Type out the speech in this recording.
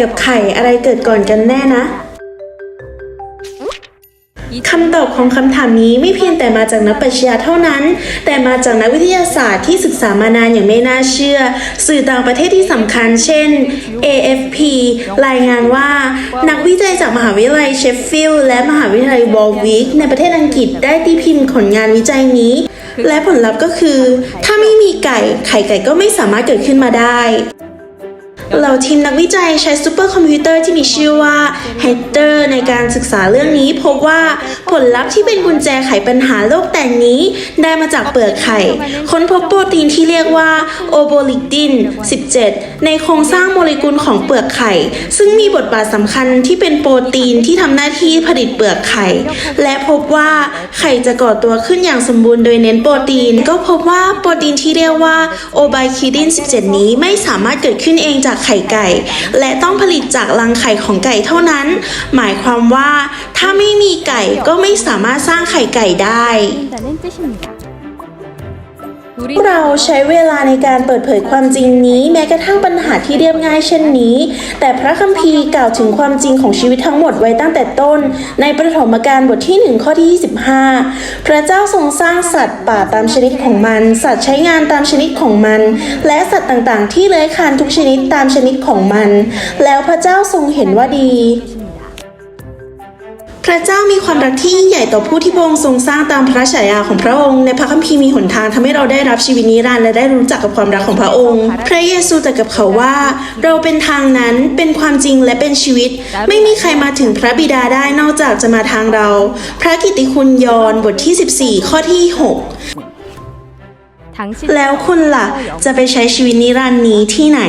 กับไข่อะไรเกิดก่อนกันแน่นะคำตอบของคำถามนี้ไม่เพียงแต่มาจากนักปรัชญาเท่านั้น แต่มาจากนักวิทยาศาสตร์ที่ศึกษามานานอย่างไม่น่าเชื่อ สื่อต่างประเทศที่สำคัญ เช่น AFP รายงานว่า นักวิจัยจากมหาวิทยาลัยเชฟฟิลด์และมหาวิทยาลัยวอลวิกในประเทศอังกฤษได้ตีพิมพ์ผลงานวิจัยนี้ และผลลัพธ์ก็คือ ถ้าไม่มีไก่ ไข่ไก่ก็ไม่สามารถเกิดขึ้นมาได้ เราทีมนักวิจัยใช้ซูเปอร์คอมพิวเตอร์ที่มีชื่อว่า h e d e r ในการศึกษาเรื่องนี้พบว่าผลลัพธ์ที่เป็นกุญแจไขปัญหาโลกแต่งนี้ได้มาจากเปลือกไข่ ค้นพบโปรตีนที่เรียกว่าโอโบลิกดิน 17 ในโครงสร้างโมเลกุลของเปลือกไข่ ซึ่งมีบทบาทสำคัญที่เป็นโปรตีนที่ทำหน้าที่ผลิตเปลือกไข่ และพบว่าไข่จะก่อตัวขึ้นอย่างสมบูรณ์โดยเน้นโปรตีน ก็พบว่าโปรตีนที่เรียกว่าโอไบคิดิน 17 นี้ไม่สามารถเกิดขึ้นเองจากไข่ไก่ และต้องผลิตจากรังไข่ของไก่เท่านั้น หมายความว่าถ้าไม่มีไก่ก็ไม่สามารถสร้างไข่ไก่ได้ เราใช้เวลาในการเปิดเผยความจริงนี้ แม้กระทั่งปัญหาที่เรียบง่ายเช่นนี้ แต่พระคัมภีร์กล่าวถึงความจริงของชีวิตทั้งหมดไว้ตั้งแต่ต้น ในประถมกาลบทที่ 1 ข้อที่ 25 พระเจ้าทรงสร้างสัตว์ป่าตามชนิดของมัน สัตว์ใช้งานตามชนิดของมัน และสัตว์ต่างๆ ที่เลื้อยคลานทุกชนิดตามชนิดของมัน แล้วพระเจ้าทรงเห็นว่าดี พระเจ้ามีความรักที่ยิ่งใหญ่ต่อผู้ที่พระองค์ทรงสร้างตามพระฉายาของพระองค์ ในพระคัมภีร์มีหนทางทำให้เราได้รับชีวิตนิรันดร์และได้รู้จักกับความรักของพระองค์ พระเยซูตรัสกับเขาว่า เราเป็นทางนั้นเป็นความจริงและเป็นชีวิต ไม่มีใครมาถึงพระบิดาได้นอกจากจะมาทางเรา พระกิตติคุณยอห์นบทที่ 14 ข้อที่당신6แล้วคุณล่ะจะไปใช้ชีวิตนิรันดร์นี้ที่ไหน